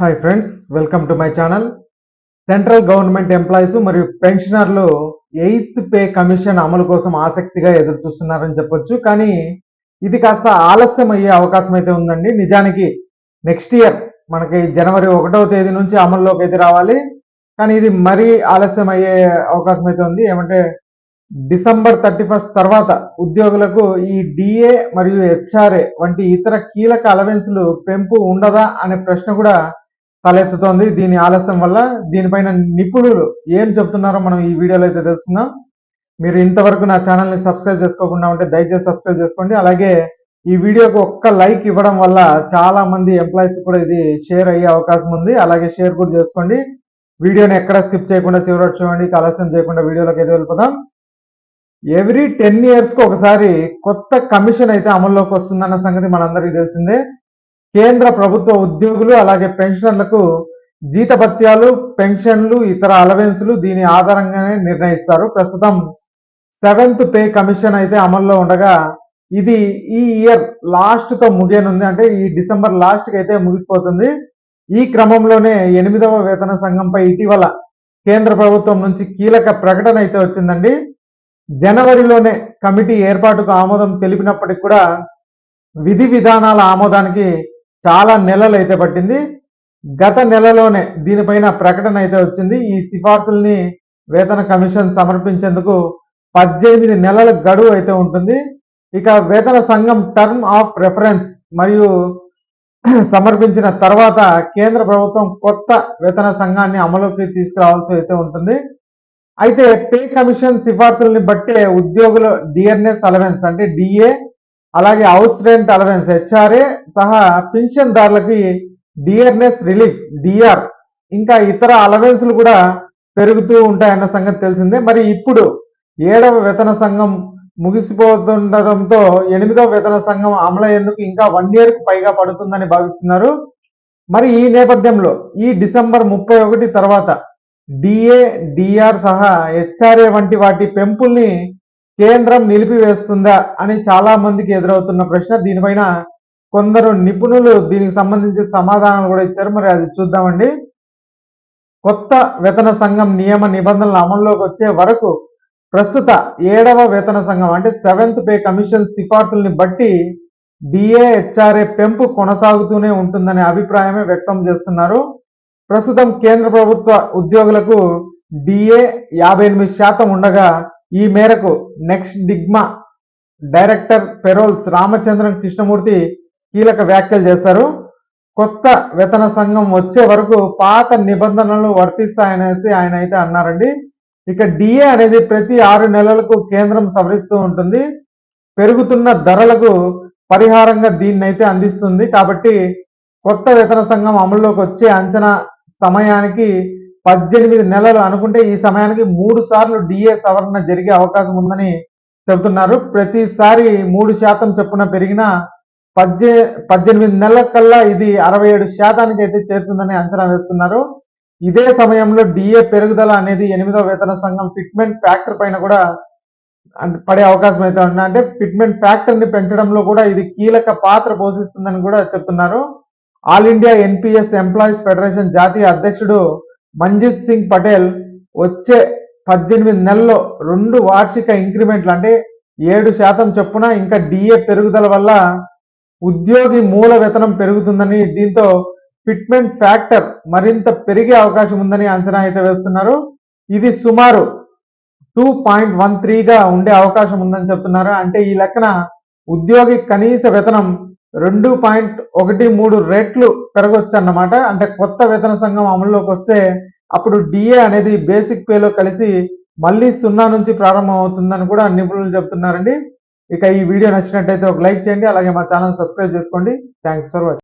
Hi friends welcome to my channel central government employees మరియు పెన్షనర్లు eighth pay commission అమలు కోసం ఆసక్తిగా ఎదురు చూస్తున్నారని చెప్పొచ్చు. కానీ ఇది కాస్త ఆలస్యం అయ్యే అవకాశం అయితే ఉందండి. నిజానికి నెక్స్ట్ ఇయర్ మనకి జనవరి ఒకటవ తేదీ నుంచి అమల్లోకి అయితే రావాలి. కానీ ఇది మరీ ఆలస్యం అయ్యే అవకాశం అయితే ఉంది. ఏమంటే డిసెంబర్ థర్టీ ఫస్ట్ తర్వాత ఉద్యోగులకు ఈ డిఏ మరియు హెచ్ఆర్ఏ వంటి ఇతర కీలక అలవెన్స్లు పెంపు ఉండదా అనే ప్రశ్న కూడా తలెత్తుతోంది. దీని ఆలస్యం వల్ల దీనిపైన నిపుణులు ఏం చెప్తున్నారో మనం ఈ వీడియోలో అయితే తెలుసుకుందాం. మీరు ఇంతవరకు నా ఛానల్ని సబ్స్క్రైబ్ చేసుకోకుండా ఉంటే దయచేసి సబ్స్క్రైబ్ చేసుకోండి. అలాగే ఈ వీడియోకి ఒక్క లైక్ ఇవ్వడం వల్ల చాలా మంది ఎంప్లాయీస్ కూడా ఇది షేర్ అయ్యే అవకాశం ఉంది. అలాగే షేర్ కూడా చేసుకోండి. వీడియోని ఎక్కడ స్కిప్ చేయకుండా చివరి చూడండి. ఆలస్యం చేయకుండా వీడియోలోకి అయితే వెళ్ళిపోదాం. ఎవ్రీ టెన్ ఇయర్స్కి ఒకసారి కొత్త కమిషన్ అయితే అమల్లోకి వస్తుందన్న సంగతి మనందరికీ తెలిసిందే. కేంద్ర ప్రభుత్వ ఉద్యోగులు అలాగే పెన్షనర్లకు జీతభత్యాలు పెన్షన్లు ఇతర అలవెన్స్లు దీని ఆధారంగానే నిర్ణయిస్తారు. ప్రస్తుతం సెవెంత్ పే కమిషన్ అయితే అమల్లో ఉండగా ఇది ఈ ఇయర్ లాస్ట్తో ముగియనుంది. అంటే ఈ డిసెంబర్ లాస్ట్కి అయితే ముగిసిపోతుంది. ఈ క్రమంలోనే ఎనిమిదవ వేతన సంఘంపై ఇటీవల కేంద్ర ప్రభుత్వం నుంచి కీలక ప్రకటన అయితే వచ్చిందండి. జనవరిలోనే కమిటీ ఏర్పాటుకు ఆమోదం తెలిపినప్పటికి కూడా విధి విధానాల ఆమోదానికి చాలా నెలలు అయితే పట్టింది. గత నెలలోనే దీనిపైన ప్రకటన అయితే వచ్చింది. ఈ సిఫార్సుల్ని వేతన కమిషన్ సమర్పించేందుకు పద్దెనిమిది నెలల గడువు అయితే ఉంటుంది. ఇక వేతన సంఘం టర్మ్ ఆఫ్ రెఫరెన్స్ మరియు సమర్పించిన తర్వాత కేంద్ర ప్రభుత్వం కొత్త వేతన సంఘాన్ని అమలుకి తీసుకురావాల్సి అయితే ఉంటుంది. అయితే పే కమిషన్ సిఫార్సుల్ని బట్టే ఉద్యోగుల డిఎన్ఎస్ అలవెన్స్ అంటే డిఏ అలాగే హౌస్ రెంట్ అలవెన్స్ హెచ్ఆర్ఏ సహా పింఛన్దారులకి డిఆర్ఎస్ రిలీఫ్ డిఆర్ ఇంకా ఇతర అలవెన్స్లు కూడా పెరుగుతూ ఉంటాయన్న సంగతి తెలిసిందే. మరి ఇప్పుడు ఏడవ వేతన సంఘం ముగిసిపోతుండటంతో ఎనిమిదవ వేతన సంఘం అమలయ్యేందుకు ఇంకా వన్ ఇయర్కు పైగా పడుతుందని భావిస్తున్నారు. మరి ఈ నేపథ్యంలో ఈ డిసెంబర్ ముప్పై ఒకటి తర్వాత డిఏ డిఆర్ సహా హెచ్ఆర్ఏ వంటి వాటి పెంపుల్ని కేంద్రం నిలిపివేస్తుందా అని చాలా మందికి ఎదురవుతున్న ప్రశ్న. దీనిపైన కొందరు నిపుణులు దీనికి సంబంధించి సమాధానాలు కూడా ఇచ్చారు. మరి అది చూద్దామండి. కొత్త వేతన సంఘం నియమ నిబంధనలు అమల్లోకి వచ్చే వరకు ప్రస్తుత ఏడవ వేతన సంఘం అంటే సెవెంత్ పే కమిషన్ సిఫార్సుల్ని బట్టి డిఏహెచ్ఆర్ఏ పెంపు కొనసాగుతూనే ఉంటుందనే అభిప్రాయమే వ్యక్తం చేస్తున్నారు. ప్రస్తుతం కేంద్ర ప్రభుత్వ ఉద్యోగులకు డిఏ యాభై ఎనిమిది శాతం ఉండగా ఈ మేరకు నెక్స్ట్ డిగ్మా డైరెక్టర్ పెరోల్స్ రామచంద్రం కృష్ణమూర్తి కీలక వ్యాఖ్యలు చేస్తారు కొత్త వేతన సంఘం వచ్చే వరకు పాత నిబంధనలు వర్తిస్తాయనేసి ఆయన అయితే అన్నారండి. ఇక డిఏ అనేది ప్రతి ఆరు నెలలకు కేంద్రం సవరిస్తూ ఉంటుంది. పెరుగుతున్న ధరలకు పరిహారంగా దీన్ని అయితే అందిస్తుంది. కాబట్టి కొత్త వేతన సంఘం అమల్లోకి వచ్చే అంచనా సమయానికి పద్దెనిమిది నెలలు అనుకుంటే ఈ సమయానికి మూడు సార్లు డిఏ సవరణ జరిగే అవకాశం ఉందని చెబుతున్నారు. ప్రతిసారి మూడు శాతం చొప్పున పెరిగిన పద్దె పద్దెనిమిది నెలల కల్లా ఇది అరవై ఏడు శాతానికి అయితే చేరుతుందని అంచనా వేస్తున్నారు. ఇదే సమయంలో డిఏ పెరుగుదల అనేది ఎనిమిదో వేతన సంఘం ఫిట్మెంట్ ఫ్యాక్టర్ పైన కూడా పడే అవకాశం అయితే ఉంది అంటే ఫిట్మెంట్ ఫ్యాక్టర్ని పెంచడంలో కూడా ఇది కీలక పాత్ర పోషిస్తుందని కూడా చెప్తున్నారు. All India NPS employees federation జాతీయ అధ్యక్షుడు మంజిత్ సింగ్ పటేల్ వచ్చే పద్దెనిమిది నెలల్లో రెండు వార్షిక ఇంక్రిమెంట్లు అంటే ఏడు శాతం చొప్పున ఇంకా డిఏ పెరుగుదల వల్ల ఉద్యోగి మూల వేతనం పెరుగుతుందని దీంతో ఫిట్మెంట్ ఫ్యాక్టర్ మరింత పెరిగే అవకాశం ఉందని అంచనా అయితే వేస్తున్నారు. ఇది సుమారు టూ పాయింట్ వన్ త్రీగా ఉండే అవకాశం ఉందని చెప్తున్నారు. అంటే ఈ లెక్కన ఉద్యోగి కనీస వేతనం రెండు పాయింట్ ఒకటి మూడు రెట్లు పెరగొచ్చు అన్నమాట అంటే కొత్త వేతన సంఘం అమల్లోకి వస్తే అప్పుడు డిఏ అనేది బేసిక్ పేలో కలిసి మళ్ళీ సున్నా నుంచి ప్రారంభం అవుతుందని కూడా నిపుణులు చెప్తున్నారండి. ఇక ఈ వీడియో నచ్చినట్టయితే ఒక లైక్ చేయండి అలాగే మా ఛానల్ సబ్స్క్రైబ్ చేసుకోండి. Thanks for watching.